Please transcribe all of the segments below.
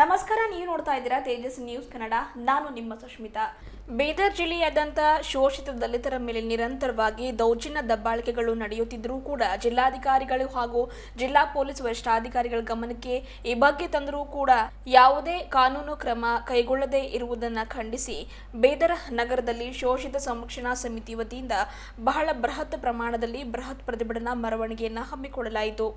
ನಮಸ್ಕಾರ, ನೀವು ನೋಡ್ತಾ ಇದ್ದೀರಾ ತೇಜಸ್ ನ್ಯೂಸ್ ಕನ್ನಡ. ನಾನು ನಿಮ್ಮ ಸುಷ್ಮಿತಾ ಬೀದರ್ ಜಿಲ್ಲೆಯಾದ್ಯಂತ ಶೋಷಿತ ದಲಿತರ ಮೇಲೆ ನಿರಂತರವಾಗಿ ದೌರ್ಜನ್ಯ ದಬ್ಬಾಳಿಕೆಗಳು ನಡೆಯುತ್ತಿದ್ದರೂ ಕೂಡ ಜಿಲ್ಲಾಧಿಕಾರಿಗಳು ಹಾಗೂ ಜಿಲ್ಲಾ ಪೊಲೀಸ್ ವರಿಷ್ಠಾಧಿಕಾರಿಗಳ ಗಮನಕ್ಕೆ ಈ ಬಗ್ಗೆ ತಂದರೂ ಕೂಡ ಯಾವುದೇ ಕಾನೂನು ಕ್ರಮ ಕೈಗೊಳ್ಳದೇ ಇರುವುದನ್ನು ಖಂಡಿಸಿ ಬೀದರ್ ನಗರದಲ್ಲಿ ಶೋಷಿತ ಸಂರಕ್ಷಣಾ ಸಮಿತಿ ವತಿಯಿಂದ ಬಹಳ ಬೃಹತ್ ಪ್ರಮಾಣದಲ್ಲಿ ಬೃಹತ್ ಪ್ರತಿಭಟನಾ ಮೆರವಣಿಗೆಯನ್ನು ಹಮ್ಮಿಕೊಳ್ಳಲಾಯಿತು.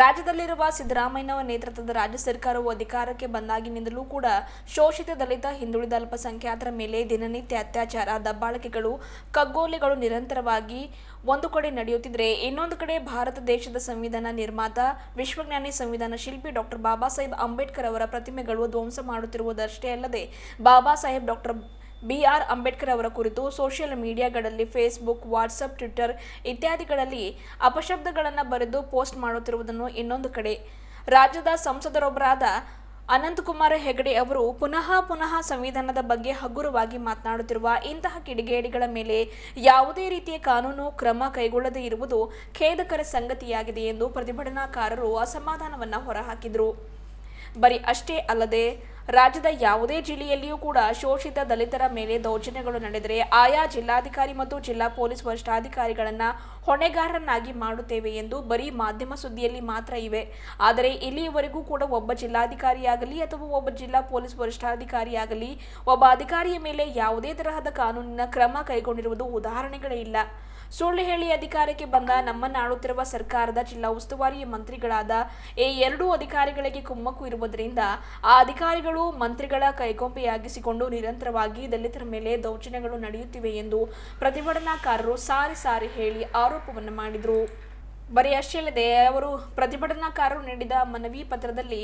ರಾಜ್ಯದಲ್ಲಿರುವ ಸಿದ್ದರಾಮಯ್ಯನವರ ನೇತೃತ್ವದ ರಾಜ್ಯ ಸರ್ಕಾರವು ಅಧಿಕಾರಕ್ಕೆ ಬಂದಾಗಿನಿಂದಲೂ ಕೂಡ ಶೋಷಿತ ದಲಿತ, ಹಿಂದುಳಿದ ಅಲ್ಪಸಂಖ್ಯಾತರ ಮೇಲೆ ದಿನನಿತ್ಯ ಅತ್ಯಾಚಾರ, ದಬ್ಬಾಳಿಕೆಗಳು, ಕಗ್ಗೋಲೆಗಳು ನಿರಂತರವಾಗಿ ಒಂದು ಕಡೆ ನಡೆಯುತ್ತಿದ್ರೆ ಇನ್ನೊಂದು ಕಡೆ ಭಾರತ ದೇಶದ ಸಂವಿಧಾನ ನಿರ್ಮಾತ, ವಿಶ್ವಜ್ಞಾನಿ ಸಂವಿಧಾನ ಶಿಲ್ಪಿ ಡಾಕ್ಟರ್ ಬಾಬಾ ಸಾಹೇಬ್ ಅಂಬೇಡ್ಕರ್ ಅವರ ಪ್ರತಿಮೆಗಳು ಧ್ವಂಸ ಮಾಡುತ್ತಿರುವುದಷ್ಟೇ ಅಲ್ಲದೆ, Baba Saheb doctor B R Ambedkar ಅವರ ಕುರಿತು ಸೋಷಿಯಲ್ ಮೀಡಿಯಾಗಳಲ್ಲಿ ಫೇಸ್ಬುಕ್, ವಾಟ್ಸಪ್, ಟ್ವಿಟರ್ ಇತ್ಯಾದಿಗಳಲ್ಲಿ ಅಪಶಬ್ದಗಳನ್ನು ಬರೆದು ಪೋಸ್ಟ್ ಮಾಡುತ್ತಿರುವುದನ್ನು ಇನ್ನೊಂದು ಕಡೆ. ರಾಜ್ಯದ ಸಂಸದರೊಬ್ಬರಾದ ಅನಂತಕುಮಾರ್ ಹೆಗಡೆ ಅವರು ಪುನಃ ಪುನಃ ಸಂವಿಧಾನದ ಬಗ್ಗೆ ಹಗುರವಾಗಿ ಮಾತನಾಡುತ್ತಿರುವ ಇಂತಹ ಕಿಡಿಗೇಡಿಗಳ ಮೇಲೆ ಯಾವುದೇ ರೀತಿಯ ಕಾನೂನು ಕ್ರಮ ಕೈಗೊಳ್ಳದೇ ಇರುವುದು ಖೇದಕರ ಸಂಗತಿಯಾಗಿದೆ ಎಂದು ಪ್ರತಿಭಟನಾಕಾರರು ಅಸಮಾಧಾನವನ್ನು ಹೊರಹಾಕಿದರು. ಬರೀ ಅಷ್ಟೇ ಅಲ್ಲದೆ ರಾಜ್ಯದ ಯಾವುದೇ ಜಿಲ್ಲೆಯಲ್ಲಿಯೂ ಕೂಡ ಶೋಷಿತ ದಲಿತರ ಮೇಲೆ ದೌರ್ಜನ್ಯಗಳು ನಡೆದರೆ ಆಯಾ ಜಿಲ್ಲಾಧಿಕಾರಿ ಮತ್ತು ಜಿಲ್ಲಾ ಪೊಲೀಸ್ ವರಿಷ್ಠಾಧಿಕಾರಿಗಳನ್ನು ಹೊಣೆಗಾರರನ್ನಾಗಿ ಮಾಡುತ್ತೇವೆ ಎಂದು ಬರೀ ಮಾಧ್ಯಮ ಸುದ್ದಿಯಲ್ಲಿ ಮಾತ್ರ ಇವೆ. ಆದರೆ ಇಲ್ಲಿಯವರೆಗೂ ಕೂಡ ಒಬ್ಬ ಜಿಲ್ಲಾಧಿಕಾರಿಯಾಗಲಿ ಅಥವಾ ಒಬ್ಬ ಜಿಲ್ಲಾ ಪೊಲೀಸ್ ವರಿಷ್ಠಾಧಿಕಾರಿಯಾಗಲಿ, ಒಬ್ಬ ಅಧಿಕಾರಿಯ ಮೇಲೆ ಯಾವುದೇ ತರಹದ ಕಾನೂನಿನ ಕ್ರಮ ಕೈಗೊಂಡಿರುವುದು ಉದಾಹರಣೆಗಳೇ ಇಲ್ಲ. ಸುಳ್ಳು ಹೇಳಿ ಅಧಿಕಾರಕ್ಕೆ ಬಂದ ನಮ್ಮನ್ನು ಆಳುತ್ತಿರುವ ಸರ್ಕಾರದ ಜಿಲ್ಲಾ ಉಸ್ತುವಾರಿ ಮಂತ್ರಿಗಳಾದ ಈ ಎರಡೂ ಅಧಿಕಾರಿಗಳಿಗೆ ಕುಮ್ಮಕ್ಕು ಇರುವುದರಿಂದ ಆ ಅಧಿಕಾರಿಗಳು ಮಂತ್ರಿಗಳ ಕೈಗೊಂಬೆಯಾಗಿಸಿಕೊಂಡು ನಿರಂತರವಾಗಿ ದಲಿತರ ಮೇಲೆ ದೌರ್ಜನ್ಯಗಳು ನಡೆಯುತ್ತಿವೆ ಎಂದು ಪ್ರತಿಭಟನಾಕಾರರು ಸಾರಿ ಸಾರಿ ಹೇಳಿ ಆರೋಪವನ್ನು ಮಾಡಿದರು. ಬರೀ ಅಷ್ಟೇ ಅವರು ಪ್ರತಿಭಟನಾಕಾರರು ನೀಡಿದ ಮನವಿ ಪತ್ರದಲ್ಲಿ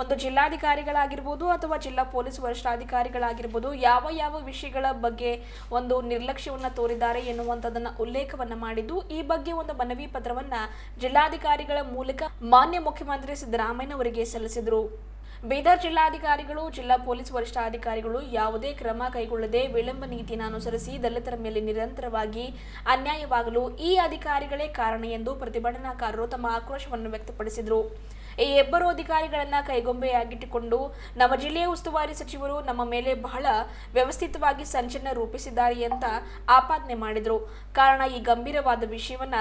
ಒಂದು ಜಿಲ್ಲಾಧಿಕಾರಿಗಳಾಗಿರ್ಬೋದು ಅಥವಾ ಜಿಲ್ಲಾ ಪೊಲೀಸ್ ವರಿಷ್ಠಾಧಿಕಾರಿಗಳಾಗಿರ್ಬೋದು ಯಾವ ಯಾವ ವಿಷಯಗಳ ಬಗ್ಗೆ ಒಂದು ನಿರ್ಲಕ್ಷ್ಯವನ್ನು ತೋರಿದ್ದಾರೆ ಎನ್ನುವಂಥದ್ದನ್ನು ಉಲ್ಲೇಖವನ್ನು ಮಾಡಿದ್ದು, ಈ ಬಗ್ಗೆ ಒಂದು ಮನವಿ ಪತ್ರವನ್ನು ಜಿಲ್ಲಾಧಿಕಾರಿಗಳ ಮೂಲಕ ಮಾನ್ಯ ಮುಖ್ಯಮಂತ್ರಿ ಸಿದ್ದರಾಮಯ್ಯನವರಿಗೆ ಸಲ್ಲಿಸಿದರು. ಬೀದರ್ ಜಿಲ್ಲಾಧಿಕಾರಿಗಳು, ಜಿಲ್ಲಾ ಪೊಲೀಸ್ ವರಿಷ್ಠಾಧಿಕಾರಿಗಳು ಯಾವುದೇ ಕ್ರಮ ಕೈಗೊಳ್ಳದೆ ವಿಳಂಬ ನೀತಿಯನ್ನು ಅನುಸರಿಸಿ ದಲಿತರ ಮೇಲೆ ನಿರಂತರವಾಗಿ ಅನ್ಯಾಯವಾಗಲು ಈ ಅಧಿಕಾರಿಗಳೇ ಕಾರಣ ಎಂದು ಪ್ರತಿಭಟನಾಕಾರರು ತಮ್ಮ ಆಕ್ರೋಶವನ್ನು ವ್ಯಕ್ತಪಡಿಸಿದರು. ಈ ಇಬ್ಬರು ಅಧಿಕಾರಿಗಳನ್ನ ಕೈಗೊಂಬೆಯಾಗಿಟ್ಟುಕೊಂಡು ನಮ್ಮ ಜಿಲ್ಲೆಯ ಉಸ್ತುವಾರಿ ಸಚಿವರು ನಮ್ಮ ಮೇಲೆ ಬಹಳ ವ್ಯವಸ್ಥಿತವಾಗಿ ಸಂಚಲನ ರೂಪಿಸಿದ್ದಾರೆ ಅಂತ ಆಪಾದನೆ ಮಾಡಿದರು. ಕಾರಣ ಈ ಗಂಭೀರವಾದ ವಿಷಯವನ್ನ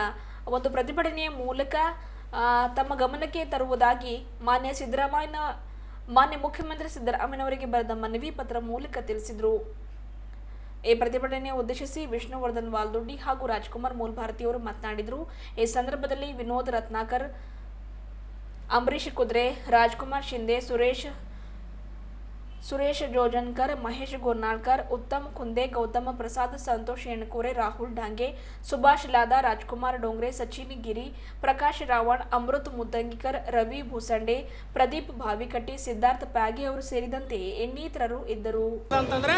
ಒಂದು ಪ್ರತಿಭಟನೆಯ ಮೂಲಕ ತಮ್ಮ ಗಮನಕ್ಕೆ ತರುವುದಾಗಿ ಮಾನ್ಯ ಸಿದ್ದರಾಮಯ್ಯನ, ಮಾನ್ಯ ಮುಖ್ಯಮಂತ್ರಿ ಸಿದ್ದರಾಮಯ್ಯನವರಿಗೆ ಬರೆದ ಮನವಿ ಪತ್ರ ಮೂಲಕ ತಿಳಿಸಿದರು. ಈ ಪ್ರತಿಭಟನೆ ಉದ್ದೇಶಿಸಿ ವಿಷ್ಣುವರ್ಧನ್ ವಾಲ್ದೊಡ್ಡಿ ಹಾಗೂ ರಾಜ್ಕುಮಾರ್ ಮೂಲ್ಭಾರತಿಯವರು ಮಾತನಾಡಿದರು. ಈ ಸಂದರ್ಭದಲ್ಲಿ ವಿನೋದ್ ರತ್ನಾಕರ್ ಅಂಬರೀಶ್ ಕುದ್ರೆ, ರಾಜ್ಕುಮಾರ್ ಶಿಂದೆ ಸುರೇಶ್ ಸುರೇಶ್ ಜೋಜನ್ಕರ್, ಮಹೇಶ್ ಗೋರ್ನಾಳ್ಕರ್, ಉತ್ತಮ್ ಕುಂದೆ ಗೌತಮ ಪ್ರಸಾದ್, ಸಂತೋಷ್ ಎಣ್ಕೂರೆ, ರಾಹುಲ್ ಡಾಂಗೆ, ಸುಭಾಷ್ ಲಾದಾ, ರಾಜ್ಕುಮಾರ್ ಡೋಂಗ್ರೆ, ಸಚಿನ್ ಗಿರಿ, ಪ್ರಕಾಶ್ ರಾವಣ್, ಅಮೃತ್ ಮುದ್ದಂಗಿಕರ್, ರವಿ ಭೂಸಂಡೆ, ಪ್ರದೀಪ್ ಭಾವಿಕಟ್ಟಿ, ಸಿದ್ಧಾರ್ಥ ಪ್ಯಾಗಿ ಅವರು ಸೇರಿದಂತೆ ಇನ್ನಿತರರು ಇದ್ದರು. ಅಂತಂದ್ರೆ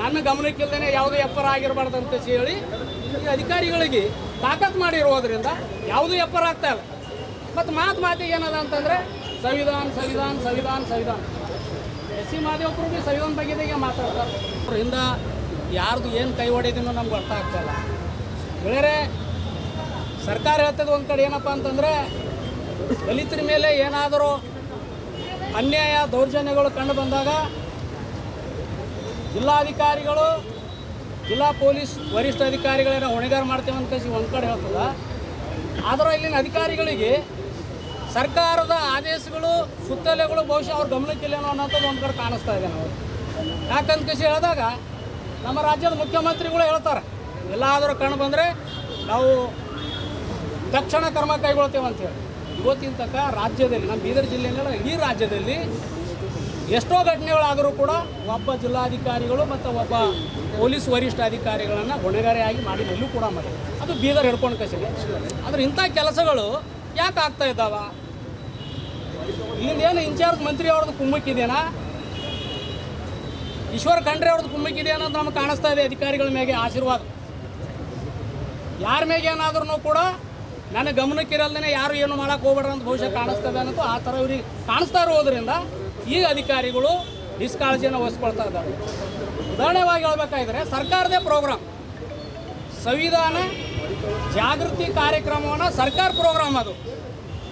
ನನ್ನ ಗಮನಕ್ಕಿಲ್ಲದೆ ಯಾವುದೇ ಎಪ್ಪರ ಆಗಿರಬಾರ್ದು ಅಂತ ಹೇಳಿ ಅಧಿಕಾರಿಗಳಿಗೆ ತಾಕತ್ ಮಾಡಿರುವುದರಿಂದ ಯಾವುದೇ ಎಪ್ಪರ ಆಗ್ತಾ ಇಲ್ಲ. ಮತ್ತು ಮಾತು ಮಾತಿಗೆ ಏನದ ಅಂತಂದರೆ, ಸಂವಿಧಾನ ಸಂವಿಧಾನ ಸಂವಿಧಾನ ಸಂವಿಧಾನ. ಎಸ್ ಸಿ ಮಾದೇವಪ್ಪರು ಭೀ ಸಂವಿಧಾನ ಬಗ್ಗೆ ಮಾತಾಡ್ತಾರೆ. ಅವರಿಂದ ಯಾರ್ದು ಏನು ಕೈ ಹೊಡೆದಿನೋ ನಮ್ಗೆ ಅರ್ಥ ಆಗ್ತಾಯಿಲ್ಲ ಗೆಳೆಯರೆ, ಸರ್ಕಾರ ಹೇಳ್ತದ ಒಂದು ಕಡೆ ಏನಪ್ಪ ಅಂತಂದರೆ, ದಲಿತರ ಮೇಲೆ ಏನಾದರೂ ಅನ್ಯಾಯ, ದೌರ್ಜನ್ಯಗಳು ಕಂಡು ಬಂದಾಗ ಜಿಲ್ಲಾಧಿಕಾರಿಗಳು, ಜಿಲ್ಲಾ ಪೊಲೀಸ್ ವರಿಷ್ಠ ಅಧಿಕಾರಿಗಳನ್ನ ಹೊಣೆಗಾರ ಮಾಡ್ತೇವೆ ಅಂತ ಒಂದು ಕಡೆ ಹೇಳ್ತದ. ಆದರೂ ಇಲ್ಲಿನ ಅಧಿಕಾರಿಗಳಿಗೆ ಸರ್ಕಾರದ ಆದೇಶಗಳು, ಸುತ್ತಲೆಗಳು ಬಹುಶಃ ಅವ್ರು ಗಮನಕ್ಕಿಲ್ಲೇನೋ ಅನ್ನೋದು ಒಂದು ಕಡೆ ಕಾಣಿಸ್ತಾ ಇದೆ ನಾವು ಯಾಕಂತ ಕೃಷಿ ಹೇಳಿದಾಗ, ನಮ್ಮ ರಾಜ್ಯದ ಮುಖ್ಯಮಂತ್ರಿಗಳು ಹೇಳ್ತಾರೆ, ಎಲ್ಲಾದರೂ ಕಂಡು ಬಂದರೆ ನಾವು ತಕ್ಷಣ ಕ್ರಮ ಕೈಗೊಳ್ತೇವೆ ಅಂತೇಳಿ ಇವತ್ತಿನ ತನಕ ರಾಜ್ಯದಲ್ಲಿ, ನಮ್ಮ ಬೀದರ್ ಜಿಲ್ಲೆಯಲ್ಲ ಇಡೀ ರಾಜ್ಯದಲ್ಲಿ ಎಷ್ಟೋ ಘಟನೆಗಳಾದರೂ ಕೂಡ ಒಬ್ಬ ಜಿಲ್ಲಾಧಿಕಾರಿಗಳು ಮತ್ತು ಒಬ್ಬ ಪೊಲೀಸ್ ವರಿಷ್ಠ ಅಧಿಕಾರಿಗಳನ್ನು ಹೊಣೆಗಾರಿಯಾಗಿ ಮಾಡಿ ಎಲ್ಲೂ ಕೂಡ ಮಾಡಿ ಅದು ಬೀದರ್ ಹಿಡ್ಕೊಂಡು ಕಸಿದೆ ಆದರೆ ಇಂಥ ಕೆಲಸಗಳು ಯಾಕೆ ಆಗ್ತಾ ಇದ್ದಾವ? ಇಲ್ಲಿಂದ ಏನು ಇನ್ಚಾರ್ಜ್ ಮಂತ್ರಿ ಅವ್ರದ್ದು ಕುಮ್ಮಕ್ಕಿದೆಯಾ ಈಶ್ವರ್ ಖಂಡ್ರೆ ಅವ್ರದ್ದು ಕುಮ್ಮಕ್ಕಿದೆ ಅನ್ನೋದು ನಮ್ಗೆ ಕಾಣಿಸ್ತಾ ಇದೆ ಅಧಿಕಾರಿಗಳ ಮೇಲೆ ಆಶೀರ್ವಾದ. ಯಾರ ಮೇಲೆ ಏನಾದ್ರೂ ಕೂಡ ನನ್ನ ಗಮನಕ್ಕಿರಲ್ದೇ ಯಾರು ಏನು ಮಾಡೋಕೆ ಹೋಗ್ಬೇಡ್ರ ಅಂತ ಬಹುಶಃ ಕಾಣಿಸ್ತದೆ ಅನ್ನೋದು ಆ ಥರ ಇವ್ರಿಗೆ ಕಾಣಿಸ್ತಾ ಇರೋದ್ರಿಂದ ಈ ಅಧಿಕಾರಿಗಳು ನಿಷ್ಕಾಳಜಿಯನ್ನು ವಹಿಸ್ಕೊಳ್ತಾ ಇದ್ದಾರೆ. ಉದಾಹರಣೆವಾಗಿ ಹೇಳ್ಬೇಕಾದ್ರೆ ಸರ್ಕಾರದೇ ಪ್ರೋಗ್ರಾಮ್. ಸಂವಿಧಾನ ಜಾಗೃತಿ ಕಾರ್ಯಕ್ರಮವನ್ನು ಸರ್ಕಾರ ಪ್ರೋಗ್ರಾಮ್ ಅದು.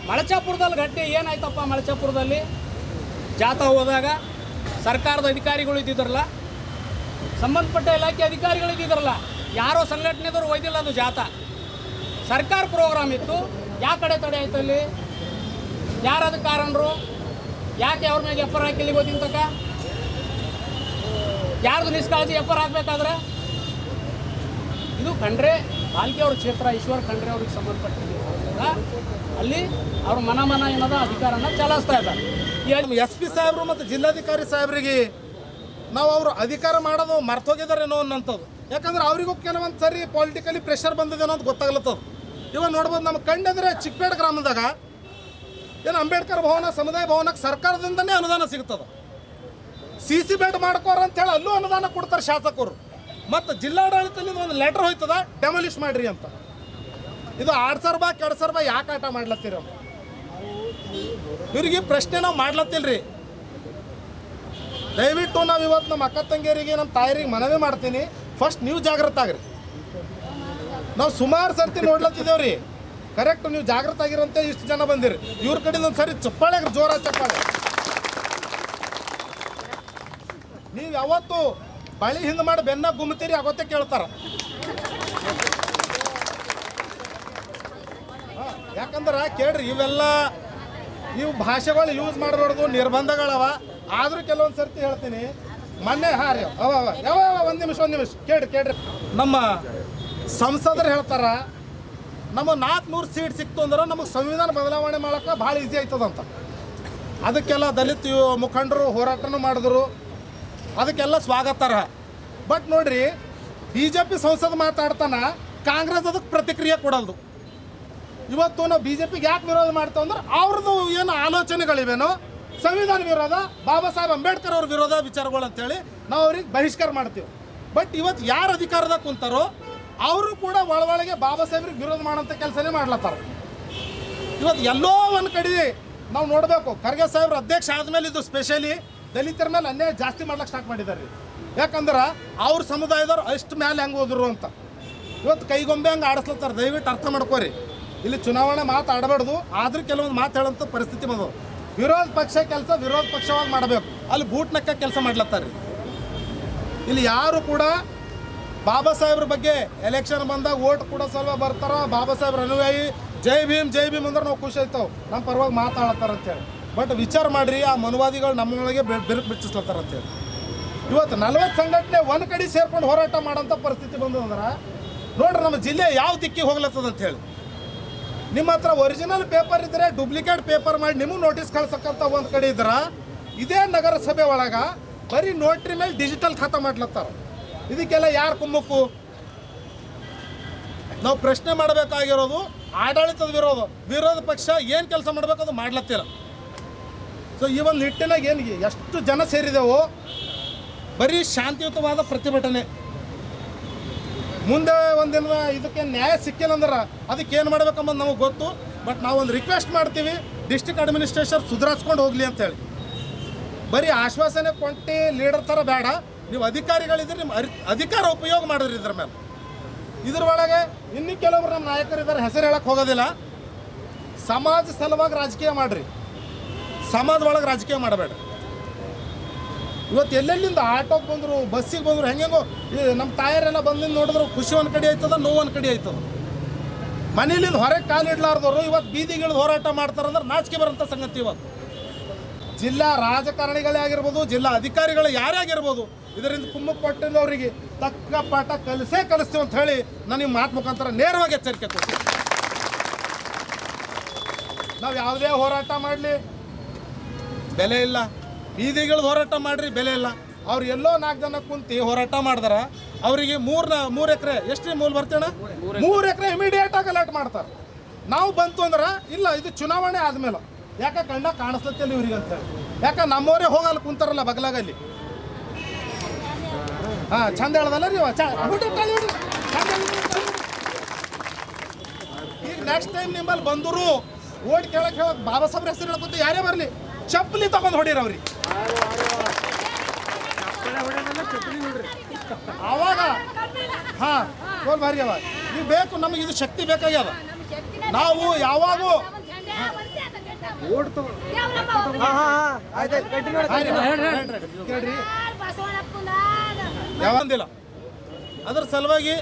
ಮಳಚಾಪುರದಲ್ಲಿ ಘಟನೆ ಏನಾಯ್ತಪ್ಪ ಮಳಚಾಪುರದಲ್ಲಿ? ಜಾಥಾ ಹೋದಾಗ ಸರ್ಕಾರದ ಅಧಿಕಾರಿಗಳು ಇದ್ದಿದ್ರಲ್ಲ? ಸಂಬಂಧಪಟ್ಟ ಇಲಾಖೆ ಅಧಿಕಾರಿಗಳು ಇದ್ದಿದ್ರಲ್ಲ? ಯಾರೋ ಸಂಘಟನೆದವರು ಒಯ್ದಿಲ್ಲ ಅದು ಜಾಥಾ. ಸರ್ಕಾರ ಪ್ರೋಗ್ರಾಮ್ ಇತ್ತು. ಯಾವ ಕಡೆ ತಡೆ ಆಯ್ತು ಅಲ್ಲಿ? ಯಾರದು ಕಾರಣರು? ಯಾಕೆ ಅವ್ರ ಮೇಲೆ ಎಫ್ ಆರ್ ಹಾಕಿಲ್ಲ ಗೊತ್ತಿನ ತನಕ ಯಾರ್ದು ನಿಷ್ಕಾಳಜಿ ಹಾಕ್ಬೇಕಾದ್ರೆ? ಇದು ಖಂಡ್ರೆ ಬಾಲ್ಕಿ ಅವ್ರ ಕ್ಷೇತ್ರ, ಈಶ್ವರ್ ಖಂಡ್ರೆ ಅವ್ರಿಗೆ ಸಂಬಂಧಪಟ್ಟಿರೋದ್ರಿಂದ ಅಲ್ಲಿ ಅವ್ರ ಮನ ಮನ ಏನದ ಅಧಿಕಾರನ ಚಲಾಯಿಸ್ತಾ ಇದ್ದಾರೆ. ಎಸ್ ಪಿ ಸಾಹೇಬ್ರು ಮತ್ತು ಜಿಲ್ಲಾಧಿಕಾರಿ ಸಾಹೇಬ್ರಿಗೆ ನಾವು ಅವರು ಅಧಿಕಾರ ಮಾಡೋದು ಮರ್ತೋಗಿದಾರೇನೋ ಅನ್ನೋಂಥದ್ದು. ಯಾಕಂದ್ರೆ ಅವರಿಗೂ ಕೆಲವೊಂದು ಸರಿ ಪೊಲಿಟಿಕಲಿ ಪ್ರೆಷರ್ ಬಂದಿದೆ ಅನ್ನೋದು ಗೊತ್ತಾಗ್ಲತ್ತದ. ಇವಾಗ ನೋಡ್ಬೋದು ನಮ್ಮ ಕಂಡಂದ್ರೆ ಚಿಕ್ಕಪೇಡ್ ಗ್ರಾಮದಾಗ ಏನು ಅಂಬೇಡ್ಕರ್ ಭವನ, ಸಮುದಾಯ ಭವನಕ್ಕೆ ಸರ್ಕಾರದಿಂದನೇ ಅನುದಾನ ಸಿಗ್ತದೆ. ಸಿ ಸಿ ಬೆಡ್ ಮಾಡ್ಕೋರ ಅಂತೇಳಿ ಅಲ್ಲೂ ಅನುದಾನ ಕೊಡ್ತಾರೆ ಶಾಸಕರು. ಮತ್ತು ಜಿಲ್ಲಾಡಳಿತದಿಂದ ಒಂದು ಲೆಟರ್ ಹೋಯ್ತದ ಡೆಮೊಲಿಷ್ ಮಾಡ್ರಿ ಅಂತ. ಇದು ಆರು ಸಾವಿರ ರೂಪಾಯಿ ಎರಡು ಸಾವಿರ ರೂಪಾಯಿ ಯಾಕೆ ಆಟ ಮಾಡ್ಲತ್ತೀರ ಇವ್ರಿಗೆ ಪ್ರಶ್ನೆ ನಾವು ಮಾಡ್ಲತ್ತಿಲ್ರಿ. ದಯವಿಟ್ಟು ನಾವು ಇವತ್ತು ನಮ್ಮ ಅಕ್ಕ ತಂಗಿಯರಿಗೆ ನಮ್ಮ ತಾಯರಿಗೆ ಮನವಿ ಮಾಡ್ತೀನಿ. ಫಸ್ಟ್ ನೀವು ಜಾಗೃತ ಆಗ್ರಿ. ನಾವು ಸುಮಾರು ಸರ್ತಿ ನೋಡ್ಲತ್ತಿದ್ದೇವ್ರಿ ಕರೆಕ್ಟ್ ನೀವು ಜಾಗೃತ ಆಗಿರಂತೆ ಇಷ್ಟು ಜನ ಬಂದಿರಿ. ಇವ್ರ ಕಡೆಯಿಂದ ಒಂದು ಸರಿ ಚಪ್ಪಾಳೆ ಜೋರ ಚಪ್ಪಾಳೆ. ನೀವು ಯಾವತ್ತು ಬಳಿ ಹಿಂದೆ ಮಾಡಿ ಬೆನ್ನ ಗುಮ್ತೀರಿ ಆಗೋತ್ತೆ ಕೇಳ್ತಾರ. ಯಾಕಂದ್ರೆ ಕೇಳ್ರಿ, ಇವೆಲ್ಲ ಇವು ಭಾಷೆಗಳು ಯೂಸ್ ಮಾಡಬಾರ್ದು ನಿರ್ಬಂಧಗಳವ. ಆದರೂ ಕೆಲವೊಂದು ಸರ್ತಿ ಹೇಳ್ತೀನಿ, ಮೊನ್ನೆ, ಹಾಂ ರೀ, ಅವ ಅವ, ಯಾವ ಒಂದು ನಿಮಿಷ ಒಂದು ನಿಮಿಷ, ಕೇಳ್ರಿ ಕೇಳ್ರಿ. ನಮ್ಮ ಸಂಸದರು ಹೇಳ್ತಾರ, ನಮ್ಮ ನಾಲ್ಕುನೂರು ಸೀಟ್ ಸಿಕ್ತು ಅಂದ್ರೆ ನಮಗೆ ಸಂವಿಧಾನ ಬದಲಾವಣೆ ಮಾಡೋಕೆ ಭಾಳ ಈಸಿ ಆಯ್ತದಂತ. ಅದಕ್ಕೆಲ್ಲ ದಲಿತ ಮುಖಂಡರು ಹೋರಾಟನೂ ಮಾಡಿದ್ರು. ಅದಕ್ಕೆಲ್ಲ ಸ್ವಾಗತಾರ್ಹ ಬಟ್ ನೋಡ್ರಿ ಬಿ ಜೆ ಪಿ ಸಂಸದ ಮಾತಾಡ್ತಾನ, ಕಾಂಗ್ರೆಸ್ ಅದಕ್ಕೆ ಪ್ರತಿಕ್ರಿಯೆ ಕೊಡಲ್ದು. ಇವತ್ತು ನಾವು ಬಿ ಜೆ ಪಿಗೆ ಯಾಕೆ ವಿರೋಧ ಮಾಡ್ತೇವೆ ಅಂದ್ರೆ ಅವ್ರದ್ದು ಏನು ಆಲೋಚನೆಗಳಿವೇನೋ, ಸಂವಿಧಾನ ವಿರೋಧ, ಬಾಬಾ ಸಾಹೇಬ್ ಅಂಬೇಡ್ಕರ್ ಅವ್ರ ವಿರೋಧ ವಿಚಾರಗಳು ಅಂತೇಳಿ ನಾವು ಅವ್ರಿಗೆ ಬಹಿಷ್ಕಾರ ಮಾಡ್ತೀವಿ. ಬಟ್ ಇವತ್ತು ಯಾರು ಅಧಿಕಾರದಾಗ ಕುಂತಾರೋ, ಅವರು ಕೂಡ ಒಳಗೊಳಗೆ ಬಾಬಾ ಸಾಹೇಬ್ರಿಗೆ ವಿರೋಧ ಮಾಡೋಂಥ ಕೆಲಸನೇ ಮಾಡ್ಲತ್ತಾರ. ಇವತ್ತು ಎಲ್ಲೋ ಒಂದು ಕಡೆ ನಾವು ನೋಡಬೇಕು, ಖರ್ಗೆ ಸಾಹೇಬ್ರ ಅಧ್ಯಕ್ಷ ಆದಮೇಲೆ ಇದು ಸ್ಪೆಷಲಿ ದಲಿತರ ಮೇಲೆ ಅನ್ಯಾಯ ಜಾಸ್ತಿ ಮಾಡ್ಲಿಕ್ಕೆ ಸ್ಟಾರ್ಟ್ ಮಾಡಿದ್ದಾರೆ ರೀ ಯಾಕಂದ್ರೆ ಅವ್ರ ಸಮುದಾಯದವ್ರು ಅಷ್ಟು ಮೇಲೆ ಹೆಂಗೆ ಹೋದ್ರು ಅಂತ. ಇವತ್ತು ಕೈಗೊಂಬೆ ಹಂಗೆ ಆಡಿಸ್ಲತ್ತಾರೆ, ದಯವಿಟ್ಟು ಅರ್ಥ ಮಾಡ್ಕೋರಿ. ಇಲ್ಲಿ ಚುನಾವಣೆ ಮಾತು ಆಡಬಾರ್ದು, ಆದ್ರೆ ಕೆಲವೊಂದು ಮಾತು ಹೇಳೋಂಥ ಪರಿಸ್ಥಿತಿ ಬಂದವು ವಿರೋಧ ಪಕ್ಷ ಕೆಲಸ ವಿರೋಧ ಪಕ್ಷವಾಗಿ ಮಾಡಬೇಕು. ಅಲ್ಲಿ ಬೂಟ್ ನಕ್ಕ ಕೆಲಸ ಮಾಡ್ಲತ್ತಾರೆ ಇಲ್ಲಿ ಯಾರು ಕೂಡ ಬಾಬಾ ಸಾಹೇಬ್ರ ಬಗ್ಗೆ ಎಲೆಕ್ಷನ್ ಬಂದಾಗ ಓಟ್ ಕೂಡ ಸ್ವಲ್ಪ ಬರ್ತಾರ. ಬಾಬಾ ಸಾಹೇಬ್ರ ಅನುಯಾಯಿ. ಜೈ ಭೀಮ್ ಜೈ ಭೀಮ್ ಅಂದ್ರೆ ನಾವು ಖುಷಿ ಆಯ್ತಾವ ನಮ್ಮ ಪರವಾಗಿ ಮಾತಾಡತ್ತಾರ ಅಂತೇಳಿ ಬಟ್ ವಿಚಾರ ಮಾಡ್ರಿ, ಆ ಮನುವಾದಿಗಳು ನಮ್ಮೊಳಗೆ ಬಿರುಕು ಹೇಳಿ. ಇವತ್ತು ನಲ್ವತ್ತು ಸಂಘಟನೆ ಒಂದು ಕಡೆ ಸೇರ್ಕೊಂಡು ಹೋರಾಟ ಮಾಡೋಂಥ ಪರಿಸ್ಥಿತಿ ಬಂದದಂದ್ರೆ ನೋಡ್ರಿ ನಮ್ಮ ಜಿಲ್ಲೆ ಯಾವ ದಿಕ್ಕಿಗೆ ಹೋಗ್ಲತ್ತದ ಅಂತ ಹೇಳಿ. ನಿಮ್ಮ ಹತ್ರ ಒರಿಜಿನಲ್ ಪೇಪರ್ ಇದ್ರೆ ಡೂಪ್ಲಿಕೇಟ್ ಪೇಪರ್ ಮಾಡಿ ನಿಮಗೆ ನೋಟಿಸ್ ಕಳ್ಸಕ್ಕಂಥ ಒಂದು ಕಡೆ ಇದ್ರೆ, ಇದೇ ನಗರಸಭೆ ಒಳಗ ಬರೀ ನೋಟ್ರಿ ಮೇಲೆ ಡಿಜಿಟಲ್ ಖಾತಾ ಮಾಡ್ಲತ್ತಾರ. ಇದಕ್ಕೆಲ್ಲ ಯಾರು ಕುಮ್ಮಕ್ಕು? ನಾವು ಪ್ರಶ್ನೆ ಮಾಡಬೇಕಾಗಿರೋದು ಆಡಳಿತದ ವಿರೋಧ. ವಿರೋಧ ಪಕ್ಷ ಏನು ಕೆಲಸ ಮಾಡಬೇಕು ಅದು ಮಾಡ್ಲತ್ತಿಲ್ಲ ಸೊ ಈ ಒಂದು ನಿಟ್ಟಿನಾಗ ಏನು ಎಷ್ಟು ಜನ ಸೇರಿದೆವು ಬರೀ ಶಾಂತಿಯುತವಾದ ಪ್ರತಿಭಟನೆ. ಮುಂದೆ ಒಂದಿನ ಇದಕ್ಕೆ ನ್ಯಾಯ ಸಿಕ್ಕಿಲ್ಲ ಅಂದ್ರೆ ಅದಕ್ಕೆ ಏನು ಮಾಡ್ಬೇಕಂಬದು ನಮಗೆ ಗೊತ್ತು. ಬಟ್ ನಾವು ಒಂದು ರಿಕ್ವೆಸ್ಟ್ ಮಾಡ್ತೀವಿ ಡಿಸ್ಟಿಕ್ ಅಡ್ಮಿನಿಸ್ಟ್ರೇಷನ್ ಸುಧಾರಿಸ್ಕೊಂಡು ಹೋಗ್ಲಿ ಅಂತೇಳಿ. ಬರೀ ಆಶ್ವಾಸನೆ ಕೊಟ್ಟು ಲೀಡರ್ ಥರ ಬೇಡ. ನೀವು ಅಧಿಕಾರಿಗಳಿದ್ರೆ ನಿಮ್ಮ ಅರಿ, ಅಧಿಕಾರ ಉಪಯೋಗ ಮಾಡಿದ್ರಿ ಇದ್ರ ಮೇಲೆ ಇದ್ರ ಒಳಗೆ ಇನ್ನೂ ಕೆಲವರು ನಮ್ಮ ನಾಯಕರಿದ್ದಾರೆ, ಹೆಸರು ಹೇಳಕ್ಕೆ ಹೋಗೋದಿಲ್ಲ. ಸಮಾಜ ಸಲುವಾಗಿ ರಾಜಕೀಯ ಮಾಡಿರಿ. ಸಮಾಜ ಒಳಗೆ ರಾಜಕೀಯ ಮಾಡಬೇಡ. ಇವತ್ತು ಎಲ್ಲೆಲ್ಲಿಂದ ಆಟೋಗೆ ಬಂದರು, ಬಸ್ಸಿಗೆ ಬಂದರು, ಹೆಂಗೆಂಗೋ ನಮ್ಮ ತಾಯರೆಲ್ಲ ಬಂದಿಂದ ನೋಡಿದ್ರು ಖುಷಿ ಒಂದು ಕಡೆ ಆಯ್ತದ, ನೋವು ಒಂದು ಕಡೆ ಆಯ್ತದ. ಮನೇಲಿಂದ ಹೊರಗೆ ಕಾಲಿಡ್ಲಾರ್ದವರು ಇವತ್ತು ಬೀದಿಗಿಳಿದು ಹೋರಾಟ ಮಾಡ್ತಾರಂದ್ರೆ ನಾಚಿಕೆ ಬರೋಂಥ ಸಂಗತಿ ಇವತ್ತು. ಜಿಲ್ಲಾ ರಾಜಕಾರಣಿಗಳೇ ಆಗಿರ್ಬೋದು, ಜಿಲ್ಲಾ ಅಧಿಕಾರಿಗಳು ಯಾರೇ ಆಗಿರ್ಬೋದು, ಇದರಿಂದ ಕುಮ್ಮ ಅವರಿಗೆ ತಕ್ಕ ಪಾಠ ಕಲಿಸೇ ಕಲಿಸ್ತೀವಿ ಅಂತ ಹೇಳಿ ನನಗೆ ಮಾತು ಮುಖಾಂತರ ನೇರವಾಗಿ ಎಚ್ಚರಿಕೆ ಕೊಡ್ತೀವಿ ನಾವು ಯಾವುದೇ ಹೋರಾಟ ಮಾಡಲಿ ಬೆಲೆ ಇಲ್ಲ. ಬೀದಿಗಳು ಹೋರಾಟ ಮಾಡ್ರಿ, ಬೆಲೆ ಇಲ್ಲ. ಅವ್ರು ಎಲ್ಲೋ ನಾಲ್ಕು ಜನ ಕುಂತು ಹೋರಾಟ ಮಾಡಿದಾರ. ಅವರಿಗೆ ಮೂರ್ನ, ಮೂರು ಎಕರೆ ಎಷ್ಟು ಮೂಲ ಬರ್ತೇಣ? ಮೂರು ಎಕರೆ ಇಮಿಡಿಯೇಟ್ ಆಗಿ ಅಲರ್ಟ್ ಮಾಡ್ತಾರೆ. ನಾವು ಬಂತು ಅಂದ್ರೆ, ಇಲ್ಲ, ಇದು ಚುನಾವಣೆ ಆದ್ಮೇಲೆ. ಯಾಕೆ ಕಣ್ಣ ಕಾಣಿಸ್ಲತ್ತಿಲ್ಲ ಇವ್ರಿಗೆ ಅಂತ ಯಾಕ ನಮ್ಮವರೇ ಹೋಗಲ್ಲ ಕುಂತಾರಲ್ಲ ಬಗಲಾಗಲ್ಲಿ? ಹಾ, ಚಂದ ಹೇಳ್ದಲ್ಲ ರೀ. ಈಗ ನೆಕ್ಸ್ಟ್ ಟೈಮ್ ನಿಮ್ಮಲ್ಲಿ ಬಂದರು, ಓಟ್ ಕೇಳಕ್ಕೆ ಬಾಬಾ ಸಾಹೇಬ್ರ ಹೆಸರು ಹೇಳ್ಕೊತ ಯಾರೇ ಬರಲಿ. ಚಪ್ಪಲಿ ತಗೊಂಡು ಹೊಡೀರಿ ಅವ್ರಿಗೆ ಅವಾಗ ಹಾ ತೋಲ್ ಭಾರಿ ಅವ. ನೀವು ಬೇಕು ನಮಗೆ ಇದು ಶಕ್ತಿ ಬೇಕಾಗ್ಯದ. ನಾವು ಯಾವಾಗೂ ಯಾವಂದಿಲ್ಲ ಅದ್ರ ಸಲುವಾಗಿ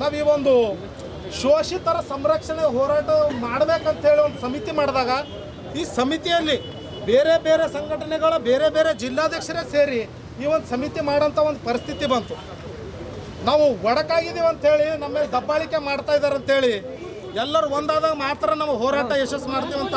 ನಾವು ಈ ಒಂದು ಶೋಷಿತರ ಸಂರಕ್ಷಣೆ ಹೋರಾಟ ಮಾಡ್ಬೇಕಂತ ಹೇಳಿ ಒಂದು ಸಮಿತಿ ಮಾಡಿದಾಗ ಈ ಸಮಿತಿಯಲ್ಲಿ ಬೇರೆ ಬೇರೆ ಸಂಘಟನೆಗಳ ಬೇರೆ ಬೇರೆ ಜಿಲ್ಲಾಧ್ಯಕ್ಷರೇ ಸೇರಿ ಈ ಒಂದು ಸಮಿತಿ ಮಾಡೋಂಥ ಒಂದು ಪರಿಸ್ಥಿತಿ ಬಂತು. ನಾವು ಒಡಕಾಗಿದ್ದೀವಿ ಅಂತೇಳಿ ನಮ್ಮ ಮೇಲೆ ದಬ್ಬಾಳಿಕೆ ಮಾಡ್ತಾ ಇದ್ದಾರೆ ಅಂತೇಳಿ ಎಲ್ಲರೂ ಒಂದಾದಾಗ ಮಾತ್ರ ನಾವು ಹೋರಾಟ ಯಶಸ್ಸು ಮಾಡ್ತೀವಂತ